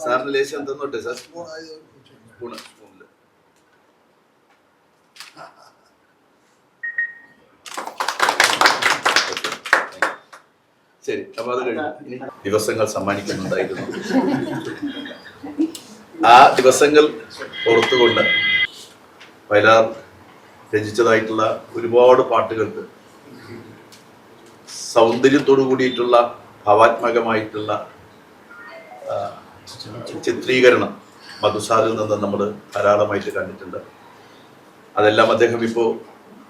സാറിന് ലേശം എന്തെന്നോട്ടെ sir? Spoon സ്പൂണിൽ. ശരി അപ്പൊ അത് കഴിഞ്ഞു. ദിവസങ്ങൾ സമ്മാനിക്കുന്നുണ്ടായിരുന്നു. ആ ദിവസങ്ങൾ ഓർത്തുകൊണ്ട് വയലാർ രചിച്ചതായിട്ടുള്ള ഒരുപാട് പാട്ടുകൾക്ക് സൗന്ദര്യത്തോടു കൂടിയിട്ടുള്ള ഭാവാത്മകമായിട്ടുള്ള ചിത്രീകരണം മധുസാറിൽ നിന്ന് നമ്മൾ ധാരാളമായിട്ട് കണ്ടിട്ടുണ്ട്. അതെല്ലാം അദ്ദേഹം ഇപ്പോൾ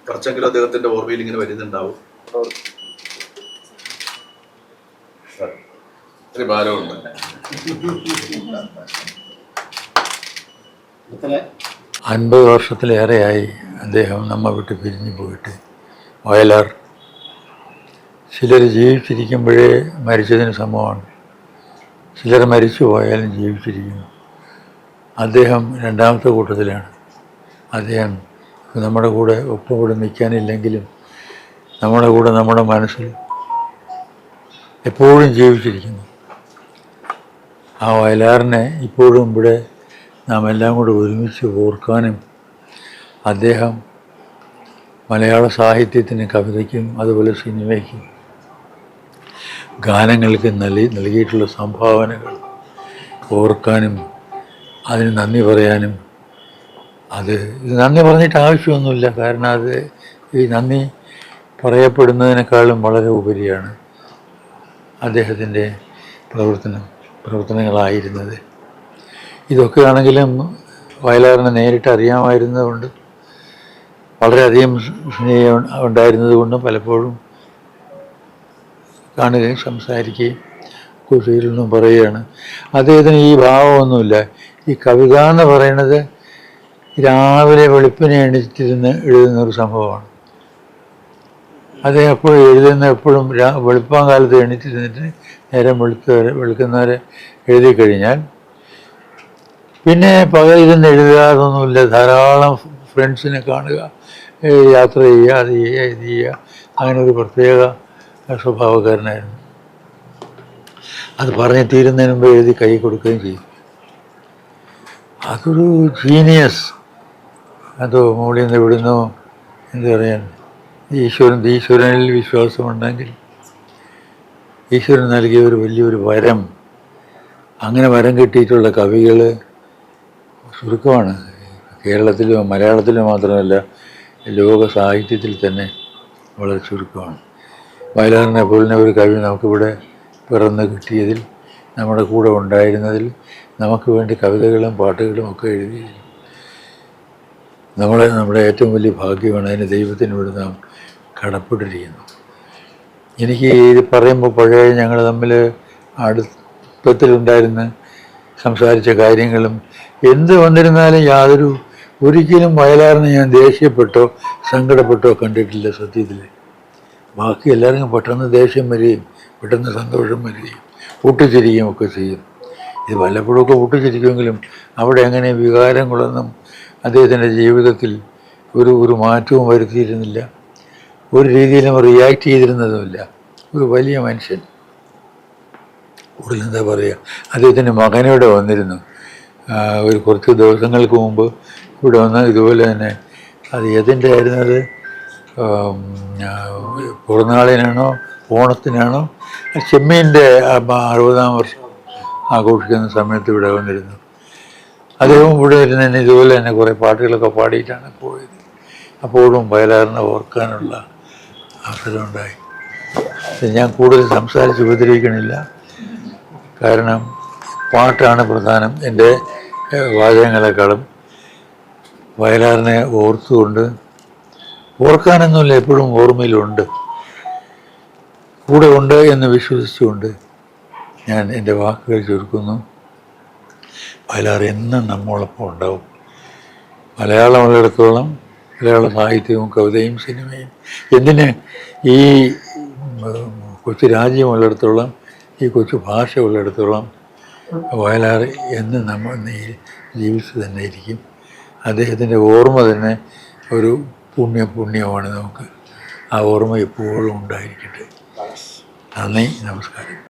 കുറച്ചെങ്കിലും അദ്ദേഹത്തിന്റെ ഓർമ്മയിൽ ഇങ്ങനെ വരുന്നുണ്ടാവും. അൻപത് വർഷത്തിലേറെയായി അദ്ദേഹം നമ്മ വിട്ട് പിരിഞ്ഞു പോയിട്ട്. വയലാർ. ചിലർ ജീവിച്ചിരിക്കുമ്പോഴേ മരിച്ചതിന് സമമാണ്. ചിലർ മരിച്ചു പോയാലും ജീവിച്ചിരിക്കുന്നു. അദ്ദേഹം രണ്ടാമത്തെ കൂട്ടത്തിലാണ്. അദ്ദേഹം നമ്മുടെ കൂടെ ഒപ്പം കൂടെ നിൽക്കാനില്ലെങ്കിലും നമ്മുടെ കൂടെ നമ്മുടെ മനസ്സിൽ എപ്പോഴും ജീവിച്ചിരിക്കുന്നു. ആ വയലാറിനെ ഇപ്പോഴും ഇവിടെ നാം എല്ലാം കൂടെ ഒരുമിച്ച് ഓർക്കാനും അദ്ദേഹം മലയാള സാഹിത്യത്തിന് കവിതയ്ക്കും അതുപോലെ സിനിമയ്ക്കും ഗാനങ്ങൾക്ക് നൽകി നൽകിയിട്ടുള്ള സംഭാവനകൾ ഓർക്കാനും അതിന് നന്ദി പറയാനും അത് നന്ദി പറഞ്ഞിട്ട് ആവശ്യമൊന്നുമില്ല. കാരണം അത് ഈ നന്ദി പറയപ്പെടുന്നതിനേക്കാളും വളരെ ഉപരിയാണ് അദ്ദേഹത്തിന്റെ പ്രവർത്തനം പ്രവർത്തനങ്ങളായിരുന്നത്. ഇതൊക്കെ ആണെങ്കിലും വയലാറിനെ നേരിട്ട് അറിയാമായിരുന്നതുകൊണ്ട് വളരെയധികം സ്നേഹം ഉണ്ടായിരുന്നത് കൊണ്ടും പലപ്പോഴും കാണുകയും സംസാരിക്കുകയും കുഴിയിൽ നിന്നും പറയുകയാണ്. അദ്ദേഹത്തിന് ഈ ഭാവമൊന്നുമില്ല. ഈ കവിത എന്ന് പറയുന്നത് രാവിലെ വെളുപ്പിനെ എണീറ്റിരുന്ന് എഴുതുന്ന ഒരു സംഭവമാണ്. അദ്ദേഹം എപ്പോഴും എഴുതുന്ന എപ്പോഴും വെളുപ്പാൻ കാലത്ത് എണീറ്റിരുന്നിട്ട് നേരം വെളുത്തവരെ വെളുക്കുന്നവരെ എഴുതി കഴിഞ്ഞാൽ പിന്നെ പകലിരുന്ന് എഴുതുക അതൊന്നുമില്ല ധാരാളം ഫ്രണ്ട്സിനെ കാണുക യാത്ര ചെയ്യുക അത് ചെയ്യുക ഇത് ചെയ്യുക. അങ്ങനെ ഒരു പ്രത്യേക സ്വഭാവക്കാരനായിരുന്നു. അത് പറഞ്ഞു തീരുന്നതിന് മുമ്പ് എഴുതി കൈ കൊടുക്കുകയും ചെയ്യും അതൊരു ജീനിയസ് അതോ മുകളിൽ നിന്ന് വിടുന്നു എന്ത് പറയാൻ ഈശ്വരൻ ഈശ്വരനിൽ വിശ്വാസമുണ്ടെങ്കിൽ ഈശ്വരൻ നൽകിയ ഒരു വലിയൊരു വരം അങ്ങനെ വരം കിട്ടിയിട്ടുള്ള കവികൾ ചുരുക്കമാണ്. കേരളത്തിലും മലയാളത്തിലും മാത്രമല്ല ലോക സാഹിത്യത്തിൽ തന്നെ വളരെ ചുരുക്കമാണ്. വയലാറിനെ പോലുള്ള ഒരു കവി നമുക്കിവിടെ പിറന്ന് കിട്ടിയതിൽ നമ്മുടെ കൂടെ ഉണ്ടായിരുന്നതിൽ നമുക്ക് വേണ്ടി കവിതകളും പാട്ടുകളും ഒക്കെ എഴുതി നമ്മളെ നമ്മുടെ ഏറ്റവും വലിയ ഭാഗ്യമാണ് അതിന് ദൈവത്തിനോട് നാം കടപ്പെട്ടിരിക്കുന്നു. എനിക്ക് ഇത് പറയുമ്പോൾ പഴയ ഞങ്ങൾ തമ്മിൽ അടുപ്പത്തിലുണ്ടായിരുന്ന സംസാരിച്ച കാര്യങ്ങളും എന്ത് വന്നിരുന്നാലും യാതൊരു ഒരിക്കലും വയലാറിന് ഞാൻ ദേഷ്യപ്പെട്ടോ സങ്കടപ്പെട്ടോ കണ്ടിട്ടില്ല സത്യത്തിൽ. ബാക്കി എല്ലാവർക്കും പെട്ടെന്ന് ദേഷ്യം വരികയും പെട്ടെന്ന് സന്തോഷം വരികയും പൊട്ടിച്ചിരിക്കുകയും ഒക്കെ ചെയ്യും. ഇത് വല്ലപ്പോഴൊക്കെ പൊട്ടിച്ചിരിക്കുമെങ്കിലും അവിടെ അങ്ങനെ വികാരങ്ങളൊന്നും അദ്ദേഹത്തിന്റെ ജീവിതത്തിൽ ഒരു ഒരു മാറ്റവും വരുത്തിയിരുന്നില്ല. ഒരു രീതിയിലും റിയാക്ട് ചെയ്തിരുന്നതുമില്ല. ഒരു വലിയ മനുഷ്യൻ. കൂടുതൽ എന്താ പറയുക? അദ്ദേഹത്തിന്റെ മകനിവിടെ വന്നിരുന്നു. ഒരു കുറച്ച് ദിവസങ്ങൾക്ക് മുമ്പ് ഇവിടെ വന്ന് ഇതുപോലെ തന്നെ. അത് ഏതിന്റെ ആയിരുന്നത് പിറന്നാളിനാണോ ഓണത്തിനാണോ ചെമ്മീന്റെ അറുപതാം വർഷം ആഘോഷിക്കുന്ന സമയത്ത് ഇവിടെ വന്നിരുന്നു. അദ്ദേഹം ഇവിടെ ഇരുന്ന് തന്നെ ഇതുപോലെ തന്നെ കുറേ പാട്ടുകളൊക്കെ പാടിയിട്ടാണ് പോയത്. അപ്പോഴും വയലാറിനെ ഓർക്കാനുള്ള അവസരമുണ്ടായി. ഞാൻ കൂടുതൽ സംസാരിച്ച് ഉപദ്രവിക്കണില്ല. കാരണം പാട്ടാണ് പ്രധാനം എന്റെ വാചകങ്ങളെക്കാളും. വയലാറിനെ ഓർത്തുകൊണ്ട് ഓർക്കാനൊന്നുമില്ല എപ്പോഴും ഓർമ്മയിലുണ്ട്. കൂടെ ഉണ്ട് എന്ന് വിശ്വസിച്ചുകൊണ്ട് ഞാൻ എന്റെ വാക്കുകൾ ചുരുക്കുന്നു. വയലാർ എന്നും നമ്മളൊപ്പം ഉണ്ടാവും. മലയാളം ഉള്ളിടത്തോളം മലയാള സാഹിത്യവും കവിതയും സിനിമയും. എന്തിന് ഈ കൊച്ചു രാജ്യം ഉള്ളിടത്തോളം ഈ കൊച്ചു ഭാഷ ഉള്ളിടത്തോളം വയലാർ എന്ന് നമ്മൾ ജീവിച്ചു തന്നെ ഇരിക്കും. അദ്ദേഹത്തിന്റെ ഓർമ്മ തന്നെ ഒരു പുണ്യ പുണ്യമാണ് നമുക്ക് ആ ഓർമ്മ എപ്പോഴും ഉണ്ടായിരിക്കട്ടെ. നന്ദി നമസ്കാരം.